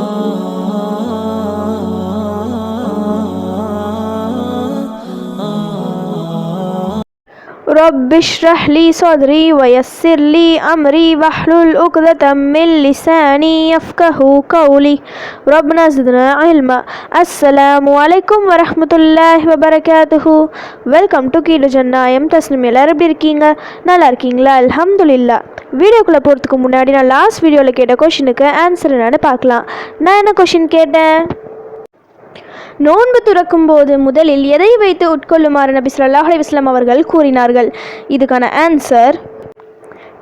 Oh. رب اشرح لي صدري ويسر لي أمري واحلل عقدة من لساني يفقه قولي ربنا زدنا علما السلام عليكم ورحمة الله وبركاته welcome to கீழு ஜன்னாயம் Tasnim எல்லாரும் எப்படி இருக்கீங்க நல்லா இருக்கீங்களா அல்ஹம்துலில்லா வீடியோக்குள்ளே போகிறதுக்கு முன்னாடி நான் லாஸ்ட் வீடியோவில் கேட்ட கொஷினுக்கு ஆன்சர் என்னன்னு பார்க்கலாம் நான் என்ன கொஷின் கேட்டேன் நோன்பு துறக்கும் போது முதலில் எதை வைத்து உட்கொள்ளுமாறு நபி சொல்லாஹ் அலி அவர்கள் கூறினார்கள்? இதுக்கான ஆன்சர்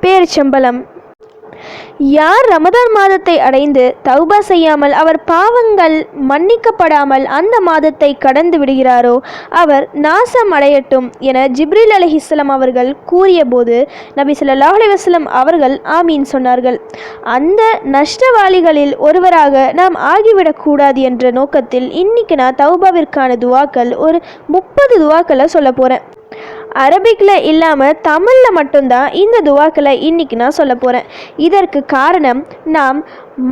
பேரிச்சம்பழம். யார் ரமதான் மாதத்தை அடைந்து தௌபா செய்யாமல் அவர் பாவங்கள் மன்னிக்கப்படாமல் அந்த மாதத்தை கடந்து விடுகிறாரோ அவர் நாசம் அடையட்டும் என ஜிப்ரில் அலைஹிஸ்ஸலாம் அவர்கள் கூறியபோது நபி ஸல்லல்லாஹு அலைஹி அவர்கள் ஆமீன் சொன்னார்கள். அந்த நஷ்டவாளிகளில் ஒருவராக நாம் ஆகிவிடக்கூடாது என்ற நோக்கத்தில் இன்னைக்கு நான் தௌபாவிற்கான துவாக்கள் ஒரு முப்பது துவாக்களை சொல்ல போகிறேன் அரபிக்கில் இல்லாமல் தமிழில் மட்டும்தான் இந்த துவாக்களை இன்னைக்கு நான் சொல்ல போகிறேன் இதற்கு காரணம் நாம்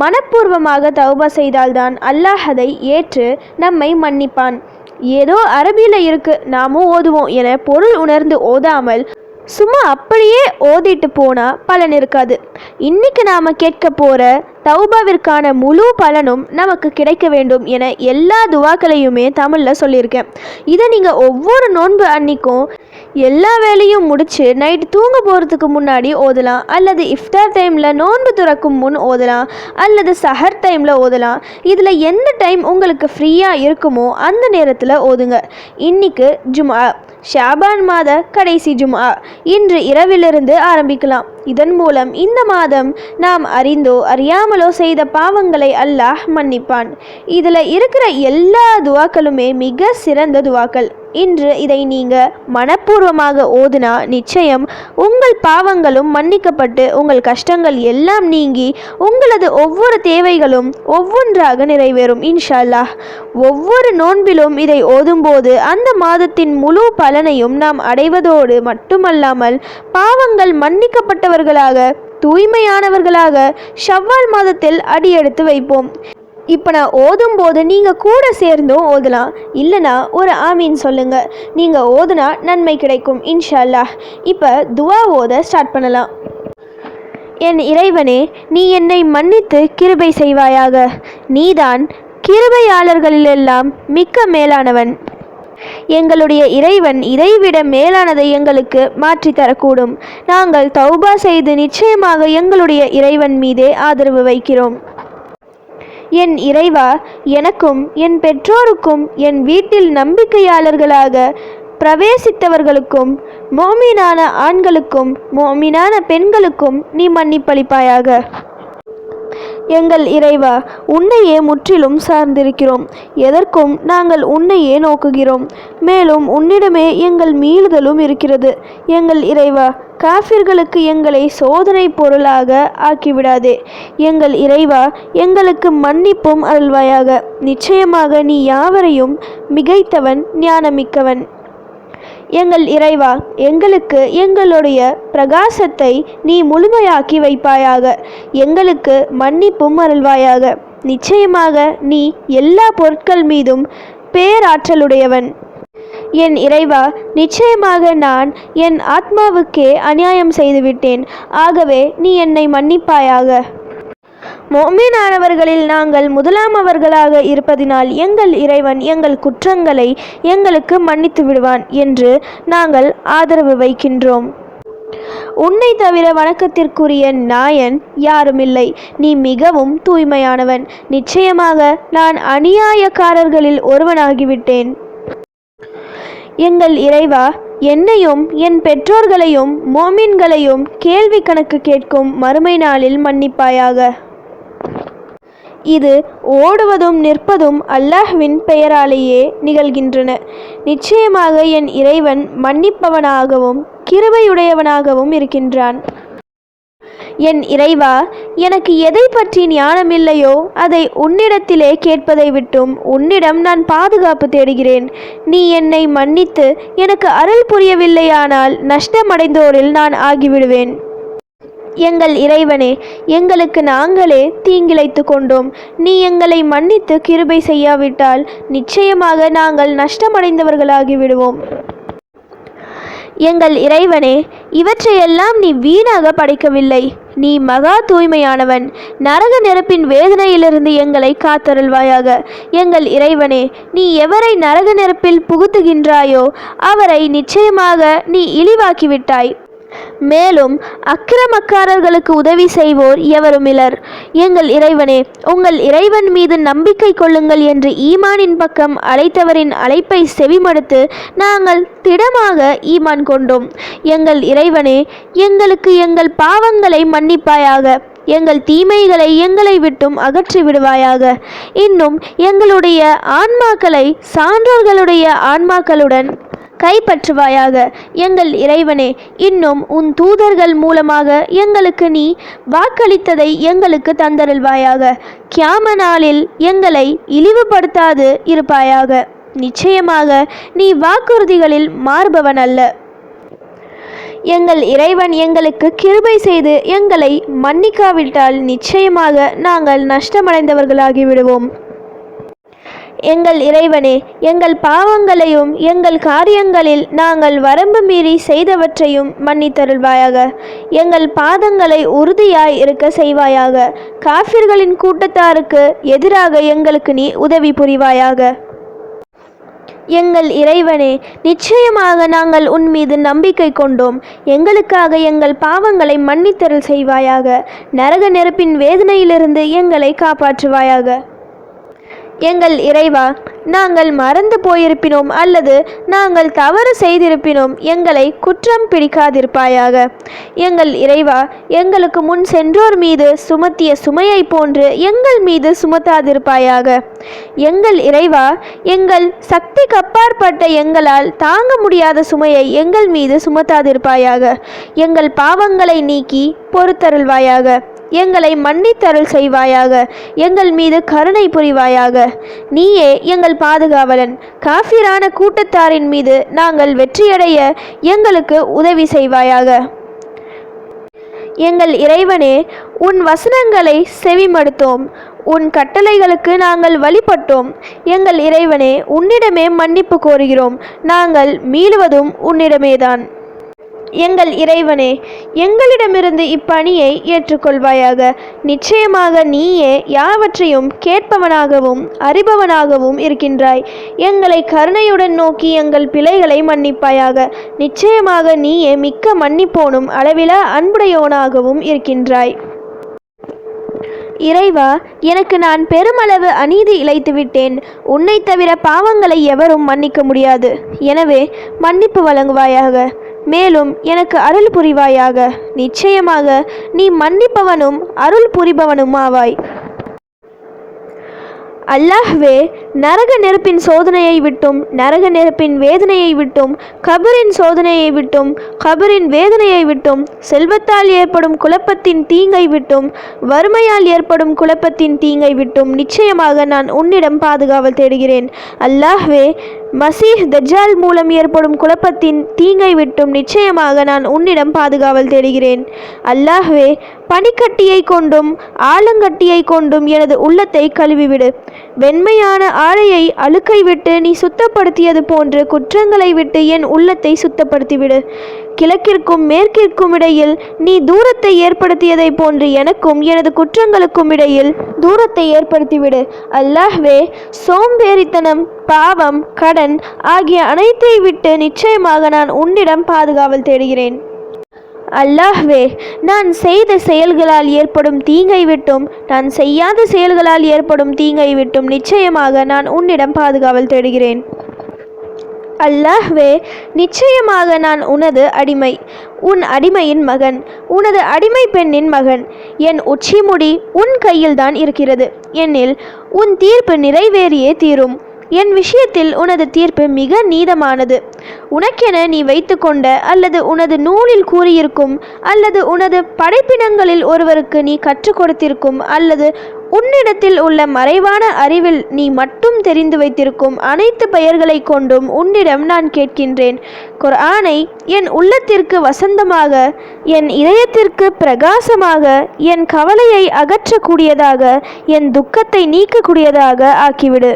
மனப்பூர்வமாக தௌபா செய்தால்தான் அல்லாஹ் அதை ஏற்று நம்மை மன்னிப்பான். ஏதோ அரபியில் இருக்கு நாமும் ஓதுவோம் என பொருள் உணர்ந்து ஓதாமல் சும்மா அப்படியே ஓதிட்டு போனால் பலன் இருக்காது. இன்னைக்கு நாம் கேட்க போகிற தௌபாவிற்கான முழு பலனும் நமக்கு கிடைக்க வேண்டும் என எல்லா துவாக்களையுமே தமிழில் சொல்லியிருக்கேன். இதை நீங்கள் ஒவ்வொரு நோன்பு அன்னைக்கும் எல்லா வேலையும் முடித்து நைட் தூங்க போகிறதுக்கு முன்னாடி ஓதலாம் அல்லது இஃப்தார் டைமில் நோன்பு துறக்கும் முன் ஓதலாம் அல்லது சஹர் டைமில் ஓதலாம். இதில் எந்த டைம் உங்களுக்கு ஃப்ரீயாக இருக்குமோ அந்த நேரத்தில் ஓதுங்க. இன்னைக்கு ஜும்ஆ ஷாபான் மாத கடைசி ஜும்ஆ. இன்று இரவிலிருந்து ஆரம்பிக்கலாம். இதன் மூலம் இந்த மாதம் நாம் அறிந்தோ அறியாமலோ செய்த பாவங்களை அல்லாஹ் மன்னிப்பான். இதில் இருக்கிற எல்லா துவாக்களுமே மிக சிறந்த துவாக்கள். இன்று இதை நீங்கள் மனப்பூர்வமாக ஓதுனா நிச்சயம் உங்கள் பாவங்களும் மன்னிக்கப்பட்டு உங்கள் கஷ்டங்கள் எல்லாம் நீங்கி உங்களது ஒவ்வொரு தேவைகளும் ஒவ்வொன்றாக நிறைவேறும் இன்ஷா ஒவ்வொரு நோன்பிலும் இதை ஓதும்போது அந்த மாதத்தின் முழு பலனையும் நாம் அடைவதோடு மட்டுமல்லாமல் பாவங்கள் மன்னிக்கப்பட்டவர்களாக தூய்மையானவர்களாக ஷவ்வால் மாதத்தில் அடியெடுத்து வைப்போம். இப்போ நான் ஓதும்போது நீங்கள் கூட சேர்ந்தும் ஓதலாம். இல்லைனா ஒரு ஆமீன் சொல்லுங்கள் நீங்கள் ஓதுனா நன்மை கிடைக்கும் இன்ஷால்லா இப்போ துவா ஓத ஸ்டார்ட் பண்ணலாம். என் இறைவனே நீ என்னை மன்னித்து கிருபை செய்வாயாக. நீதான் கிருபையாளர்களிலெல்லாம் மிக்க மேலானவன். எங்களுடைய இறைவன் இதைவிட மேலானதை எங்களுக்கு மாற்றி தரக்கூடும். நாங்கள் தௌபா செய்து நிச்சயமாக எங்களுடைய இறைவன் மீதே ஆதரவு வைக்கிறோம். என் இறைவா எனக்கும் என் பெற்றோருக்கும் என் வீட்டில் நம்பிக்கையாளர்களாக பிரவேசித்தவர்களுக்கும் மோமீனான ஆண்களுக்கும் மோமீனான பெண்களுக்கும் நீ மன்னிப்பளிப்பாயாக. எங்கள் இறைவா உன்னையே முற்றிலும் சார்ந்திருக்கிறோம். எதற்கும் நாங்கள் உன்னையே நோக்குகிறோம். மேலும் உன்னிடமே எங்கள் மீளுதலும் இருக்கிறது. எங்கள் இறைவா காஃபிர்களுக்கு எங்களை சோதனை பொருளாக ஆக்கிவிடாதே. எங்கள் இறைவா எங்களுக்கு மன்னிப்பும் அருள்வாயாக. நிச்சயமாக நீ யாவரையும் மிகைத்தவன் ஞானமிக்கவன். எங்கள் இறைவா எங்களுக்கு எங்களுடைய பிரகாசத்தை நீ முழுமையாக்கி வைப்பாயாக. எங்களுக்கு மன்னிப்பும் அருள்வாயாக. நிச்சயமாக நீ எல்லா பொருட்கள் மீதும் பேராற்றலுடையவன். என் இறைவா நிச்சயமாக நான் என் ஆத்மாவுக்கே அநியாயம் செய்துவிட்டேன். ஆகவே நீ என்னை மன்னிப்பாயாக. மோமீனானவர்களில் நாங்கள் முதலாமவர்களாக இருப்பதினால் எங்கள் இறைவன் எங்கள் குற்றங்களை எங்களுக்கு மன்னித்து விடுவான் என்று நாங்கள் ஆதரவு வைக்கின்றோம். உன்னை தவிர வணக்கத்திற்குரிய நாயன் யாருமில்லை. நீ மிகவும் தூய்மையானவன். நிச்சயமாக நான் அநியாயக்காரர்களில் ஒருவனாகிவிட்டேன். எங்கள் இறைவா என்னையும் என் பெற்றோர்களையும் மோமின்களையும் கேள்வி கணக்கு கேட்கும் மறுமை நாளில் மன்னிப்பாயாக. இது ஓடுவதும் நிற்பதும் அல்லாஹ்வின் பெயராலேயே நிகழ்கின்றன. நிச்சயமாக என் இறைவன் மன்னிப்பவனாகவும் கிருபையுடையவனாகவும் இருக்கின்றான். என் இறைவா எனக்கு எதை பற்றி ஞானமில்லையோ அதை உன்னிடத்திலே கேட்பதை விட்டும் உன்னிடம் நான் பாதுகாப்பு தேடுகிறேன். நீ என்னை மன்னித்து எனக்கு அருள் புரியவில்லையானால் நஷ்டமடைந்தோரில் நான் ஆகிவிடுவேன். எங்கள் இறைவனே எங்களுக்கு நாங்களே தீங்கிழைத்து கொண்டோம். நீ எங்களை மன்னித்து கிருபை செய்யாவிட்டால் நிச்சயமாக நாங்கள் நஷ்டமடைந்தவர்களாகி விடுவோம் எங்கள் இறைவனே இவற்றையெல்லாம் நீ வீணாக படைக்கவில்லை. நீ மகா தூய்மையானவன். நரக நெருப்பின் வேதனையிலிருந்து எங்களை காத்தருள்வாயாக. எங்கள் இறைவனே நீ எவரை நரக நெருப்பில் புகுத்துகின்றாயோ அவரை நிச்சயமாக நீ இழிவாக்கிவிட்டாய். மேலும் அக்கிரமக்காரர்களுக்கு உதவி செய்வோர் எவருமிலர் எங்கள் இறைவனே உங்கள் இறைவன் மீது நம்பிக்கை கொள்ளுங்கள் என்று ஈமானின் பக்கம் அழைத்தவரின் அழைப்பை செவிமடுத்து நாங்கள் திடமாக ஈமான் கொண்டோம். எங்கள் இறைவனே எங்களுக்கு எங்கள் பாவங்களை மன்னிப்பாயாக எங்கள் தீமைகளை எங்களை விட்டும் அகற்றி விடுவாயாக. இன்னும் எங்களுடைய ஆன்மாக்களை சான்றோர்களுடைய ஆன்மாக்களுடன் கைப்பற்றுவாயாக. எங்கள் இறைவனே இன்னும் உன் தூதர்கள் மூலமாக எங்களுக்கு நீ வாக்களித்ததை எங்களுக்கு தந்தருள்வாயாக. கியாம நாளில் எங்களை இழிவுபடுத்தாது இருப்பாயாக. நிச்சயமாக நீ வாக்குறுதிகளில் மாறுபவன் அல்ல எங்கள் இறைவன் எங்களுக்கு கிருபை செய்து எங்களை மன்னிக்காவிட்டால் நிச்சயமாக நாங்கள் நஷ்டமடைந்தவர்களாகிவிடுவோம். எங்கள் இறைவனே எங்கள் பாவங்களையும் எங்கள் காரியங்களில் நாங்கள் வரம்பு மீறி செய்தவற்றையும் மன்னித்தருள்வாயாக. எங்கள் பாதங்களை உறுதியாய் இருக்க செய்வாயாக. காஃபிர்களின் கூட்டத்தாருக்கு எதிராக எங்களுக்கு நீ உதவி புரிவாயாக. எங்கள் இறைவனே நிச்சயமாக நாங்கள் உன் மீது நம்பிக்கை கொண்டோம். எங்களுக்காக எங்கள் பாவங்களை மன்னித்தருள் செய்வாயாக. நரக நெருப்பின் வேதனையிலிருந்து எங்களை காப்பாற்றுவாயாக. எங்கள் இறைவா நாங்கள் மறந்து போயிருப்பினோம் அல்லது நாங்கள் தவறு செய்திருப்பினோம் எங்களை குற்றம் பிடிக்காதிருப்பாயாக. எங்கள் இறைவா எங்களுக்கு முன் சென்றோர் மீது சுமத்திய சுமையை போன்று எங்கள் மீது சுமத்தாதிருப்பாயாக. எங்கள் இறைவா எங்கள் சக்தி கப்பாற்பட்ட எங்களால் தாங்க முடியாத சுமையை எங்கள் மீது சுமத்தாதிருப்பாயாக. எங்கள் பாவங்களை நீக்கி பொறுத்தருள்வாயாக. எங்களை மன்னித்தருள் செய்வாயாக. எங்கள் மீது கருணை புரிவாயாக. நீயே எங்கள் பாதுகாவலன். காஃபிரான கூட்டத்தாரின் மீது நாங்கள் வெற்றியடைய எங்களுக்கு உதவி செய்வாயாக. எங்கள் இறைவனே உன் வசனங்களை செவிமடுத்தோம். உன் கட்டளைகளுக்கு நாங்கள் வழிபட்டோம். எங்கள் இறைவனே உன்னிடமே மன்னிப்பு கோருகிறோம். நாங்கள் மீளுவதும் உன்னிடமேதான். எங்கள் இறைவனே எங்களிடமிருந்து இப்பணியை ஏற்றுக்கொள்வாயாக. நிச்சயமாக நீயே யாவற்றையும் கேட்பவனாகவும் அறிபவனாகவும் இருக்கின்றாய். எங்களை கருணையுடன் நோக்கி எங்கள் பிழைகளை மன்னிப்பாயாக. நிச்சயமாக நீயே மிக்க மன்னிப்போனும் அளவிலா அன்புடையோனாகவும் இருக்கின்றாய். இறைவா எனக்கு நான் பெருமளவு அநீதி இழைத்து விட்டேன். உன்னை தவிர பாவங்களை எவரும் மன்னிக்க முடியாது. எனவே மன்னிப்பு வழங்குவாயாக. மேலும் எனக்கு அருள் புரிவாயாக. நிச்சயமாக நீ மன்னிப்பவனும் அருள் புரிபவனுமாவாய். அல்லாஹ்வே நரக நெருப்பின் சோதனையை விட்டும் நரக நெருப்பின் வேதனையை விட்டும் கபரின் சோதனையை விட்டும் கபரின் வேதனையை விட்டும் செல்வத்தால் ஏற்படும் குழப்பத்தின் தீங்கை விட்டும் வறுமையால் ஏற்படும் குழப்பத்தின் தீங்கை விட்டும் நிச்சயமாக நான் உன்னிடம் பாதுகாவல் தேடுகிறேன். அல்லாஹ்வே மசீஹ் தஜால் மூலம் ஏற்படும் குழப்பத்தின் தீங்கை விட்டும் நிச்சயமாக நான் உன்னிடம் பாதுகாவல் தேடுகிறேன். அல்லாஹ்வே பனிக்கட்டியை கொண்டும் ஆலங்கட்டியை கொண்டும் எனது உள்ளத்தை கழுவிவிடு. வெண்மையான ஆடையை அழுக்கை விட்டு நீ சுத்தப்படுத்தியது போன்று குற்றங்களை விட்டு என் உள்ளத்தை சுத்தப்படுத்திவிடு. கிழக்கிற்கும் மேற்கிற்கும் இடையில் நீ தூரத்தை ஏற்படுத்தியதைப் போன்று எனக்கும் எனது குற்றங்களுக்கும் இடையில் தூரத்தை ஏற்படுத்திவிடு. அல்லாஹ்வே சோம்பேறித்தனம் பாவம் கடன் ஆகிய அனைத்தை விட்டு நிச்சயமாக நான் உன்னிடம் பாதுகாவல் தேடுகிறேன். அல்லாஹ்வே நான் செய்த செயல்களால் ஏற்படும் தீங்கை விட்டும் நான் செய்யாத செயல்களால் ஏற்படும் தீங்கை விட்டும் நிச்சயமாக நான் உன்னிடம் பாதுகாவல் தேடுகிறேன். அல்லாஹ்வே நிச்சயமாக நான் உனது அடிமை உன் அடிமையின் மகன் உனது அடிமை பெண்ணின் மகன் என் உச்சிமுடி உன் கையில்தான் இருக்கிறது. என்னில் உன் தீர்ப்பு நிறைவேறியே தீரும். என் விஷயத்தில் உனது தீர்ப்பு மிக நீதமானது. உனக்கென நீ வைத்துக்கொண்ட அல்லது உனது நூலில் கூறியிருக்கும் அல்லது உனது படைப்பினங்களில் ஒருவருக்கு நீ கற்றுக் கொடுத்திருக்கும் அல்லது உன்னிடத்தில் உள்ள மறைவான அறிவில் நீ மட்டும் தெரிந்து வைத்திருக்கும் அனைத்து பெயர்களை கொண்டும் உன்னிடம் நான் கேட்கின்றேன். குர்ஆனை என் உள்ளத்திற்கு வசந்தமாக என் இதயத்திற்கு பிரகாசமாக என் கவலையை அகற்றக்கூடியதாக என் துக்கத்தை நீக்கக்கூடியதாக ஆக்கிவிடு.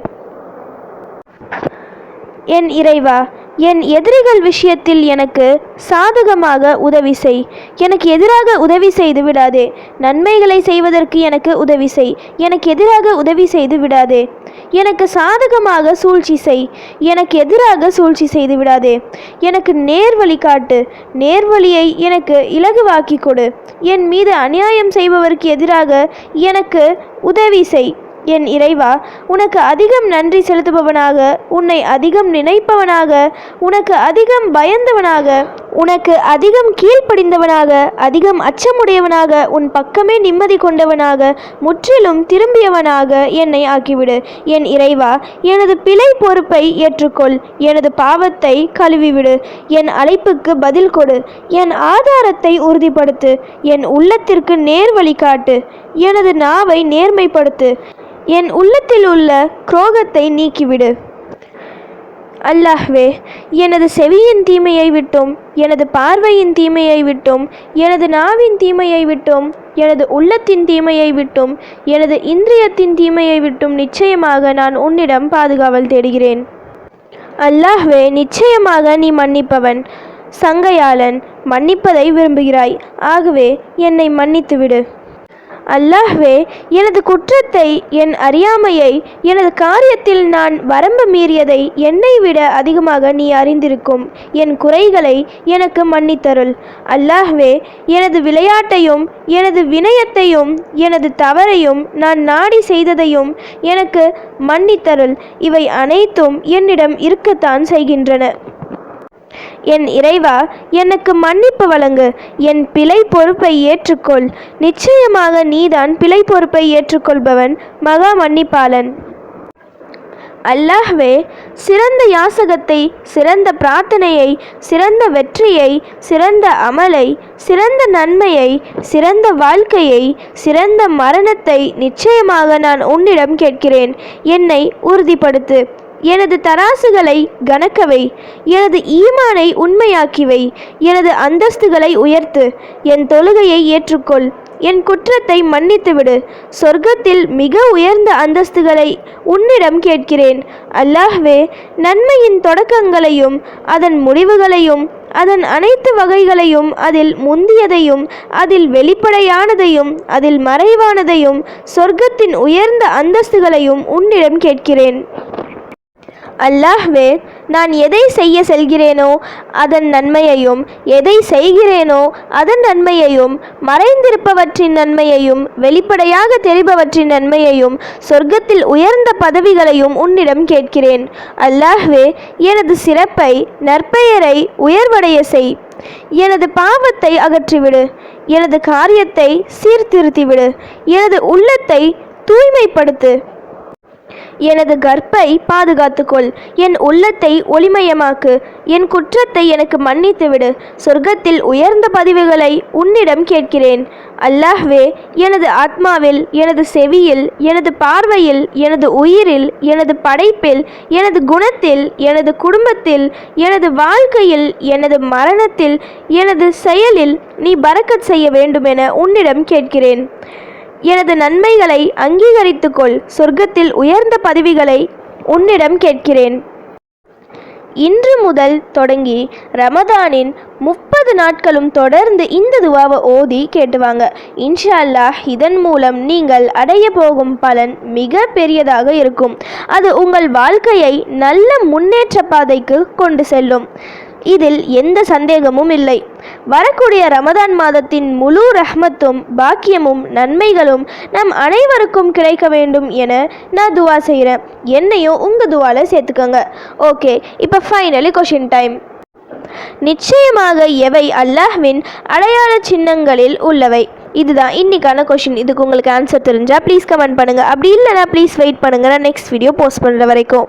என் இறைவா என் எதிரிகள் விஷயத்தில் எனக்கு சாதகமாக உதவி செய். எனக்கு எதிராக உதவி செய்து விடாதே. நன்மைகளை செய்வதற்கு எனக்கு உதவி செய். எனக்கு எதிராக உதவி செய்து விடாதே. எனக்கு சாதகமாக சூழ்ச்சி செய். எனக்கு எதிராக சூழ்ச்சி செய்து விடாதே. எனக்கு நேர்வழி காட்டு. நேர்வழியை எனக்கு இலகுவாக்கி கொடு. என் மீது அநியாயம் செய்பவருக்கு எதிராக எனக்கு உதவி செய். என் இறைவா உனக்கு அதிகம் நன்றி செலுத்துபவனாக உன்னை அதிகம் நினைப்பவனாக உனக்கு அதிகம் பயந்தவனாக உனக்கு அதிகம் கீழ்ப்படிந்தவனாக அதிகம் அச்சமுடையவனாக உன் பக்கமே நிம்மதி கொண்டவனாக முற்றிலும் திரும்பியவனாக என்னை ஆக்கிவிடு. என் இறைவா எனது பிழை பொறுப்பை ஏற்றுக்கொள். எனது பாவத்தை கழுவிவிடு. என் அழைப்புக்கு பதில் கொடு. என் ஆதாரத்தை உறுதிப்படுத்து. என் உள்ளத்திற்கு நேர் வழிகாட்டு எனது நாவை நேர்மைப்படுத்து. என் உள்ளத்தில் உள்ள குரோகத்தை நீக்கிவிடு. அல்லாஹ்வே எனது செவியின் தீமையை விட்டும் எனது பார்வையின் தீமையை விட்டும் எனது நாவின் தீமையை விட்டும் எனது உள்ளத்தின் தீமையை விட்டும் எனது இந்திரியத்தின் தீமையை விட்டும். நிச்சயமாக நான் உன்னிடம் பாதுகாவல் தேடுகிறேன். அல்லாஹ்வே நிச்சயமாக நீ மன்னிப்பவன் சங்கையாளன் மன்னிப்பதை விரும்புகிறாய். ஆகவே என்னை மன்னித்துவிடு. அல்லாஹ்வே எனது குற்றத்தை என் அறியாமையை எனது காரியத்தில் நான் வரம்பு மீறியதை என்னை விட அதிகமாக நீ அறிந்திருக்கும். என் குறைகளை எனக்கு மன்னித்தருள். அல்லாஹ்வே எனது விளையாட்டையும் எனது வினயத்தையும் எனது தவறையும் நான் நாடி செய்ததையும் எனக்கு மன்னித்தருள். இவை அனைத்தும் என்னிடம் இருக்கத்தான் செய்கின்றன. என் இறைவா எனக்கு மன்னிப்பு வழங்கு. என் பிழை பொறுப்பை ஏற்றுக்கொள். நிச்சயமாக நீதான் பிழை பொறுப்பை ஏற்றுக்கொள்பவன் மகா மன்னிப்பாளன். அல்லாஹ்வே சிறந்த யாசகத்தை சிறந்த பிரார்த்தனையை சிறந்த வெற்றியை சிறந்த அமலை சிறந்த நன்மையை சிறந்த வாழ்க்கையை சிறந்த மரணத்தை நிச்சயமாக நான் உன்னிடம் கேட்கிறேன். என்னை உறுதிப்படுத்து. எனது தராசுகளை கணக்கவை எனது ஈமானை உண்மையாக்கிவை எனது அந்தஸ்துகளை உயர்த்து என் தொழுகையை ஏற்றுக்கொள். என் குற்றத்தை மன்னித்துவிடு. சொர்க்கத்தில் மிக உயர்ந்த அந்தஸ்துகளை உன்னிடம் கேட்கிறேன். அல்லாஹ்வே நன்மையின் தொடக்கங்களையும் அதன் முடிவுகளையும் அதன் அனைத்து வகைகளையும் அதில் முந்தியதையும் அதில் வெளிப்படையானதையும் அதில் மறைவானதையும் சொர்க்கத்தின் உயர்ந்த அந்தஸ்துகளையும் உன்னிடம் கேட்கிறேன். அல்லாஹ்வே நான் எதை செய்ய செல்கிறேனோ அதன் நன்மையையும் எதை செய்கிறேனோ அதன் நன்மையையும் மறைந்திருப்பவற்றின் நன்மையையும் வெளிப்படையாக தெரிபவற்றின் நன்மையையும் சொர்க்கத்தில் உயர்ந்த பதவிகளையும் உன்னிடம் கேட்கிறேன். அல்லாஹ்வே எனது சிறப்பை நற்பெயரை உயர்வடைய செய். எனது பாவத்தை அகற்றிவிடு. எனது காரியத்தை சீர்திருத்திவிடு. எனது உள்ளத்தை தூய்மைப்படுத்து. எனது கற்பை பாதுகாத்துக்கொள். என் உள்ளத்தை ஒளிமயமாக்கு. என் குற்றத்தை எனக்கு மன்னித்துவிடு. சொர்க்கத்தில் உயர்ந்த பதிவுகளை உன்னிடம் கேட்கிறேன். அல்லாஹ்வே எனது ஆத்மாவில் எனது செவியில் எனது பார்வையில் எனது உயிரில் எனது படைப்பில் எனது குணத்தில் எனது குடும்பத்தில் எனது வாழ்க்கையில் எனது மரணத்தில் எனது செயலில் நீ பறக்கத் செய்ய வேண்டுமென உன்னிடம் கேட்கிறேன். எனது நன்மைகளை அங்கீகரித்துக்கொள். சொர்க்கத்தில் உயர்ந்த பதவிகளை உன்னிடம் கேட்கிறேன். இன்று முதல் தொடங்கி ரமதானின் முப்பது நாட்களும் தொடர்ந்து இந்த துவாவை ஓதி கேட்டுவாங்க. இன்ஷா அல்லாஹ் இதன் மூலம் நீங்கள் அடைய போகும் பலன் மிக பெரியதாக இருக்கும். அது உங்கள் வாழ்க்கையை நல்ல முன்னேற்ற பாதைக்கு கொண்டு செல்லும். இதில் எந்த சந்தேகமும் இல்லை. வரக்கூடிய ரமதான் மாதத்தின் முழு ரஹ்மத்தும் பாக்கியமும் நன்மைகளும் நம் அனைவருக்கும் கிடைக்க வேண்டும் என நான் துவா செய்கிறேன் என்னையும் உங்கள் துவாவில் சேர்த்துக்கோங்க. ஓகே இப்போ ஃபைனலி கொஷின் டைம் நிச்சயமாக எவை அல்லாஹ்வின் அடையாள சின்னங்களில் உள்ளவை? இதுதான் இன்னைக்கான கொஷின் இதுக்கு உங்களுக்கு ஆன்சர் தெரிஞ்சால் ப்ளீஸ் கமெண்ட் பண்ணுங்கள் அப்படி இல்லைனா ப்ளீஸ் வெயிட் பண்ணுங்கள் நான் நெக்ஸ்ட் வீடியோ போஸ்ட் பண்ணுற வரைக்கும்.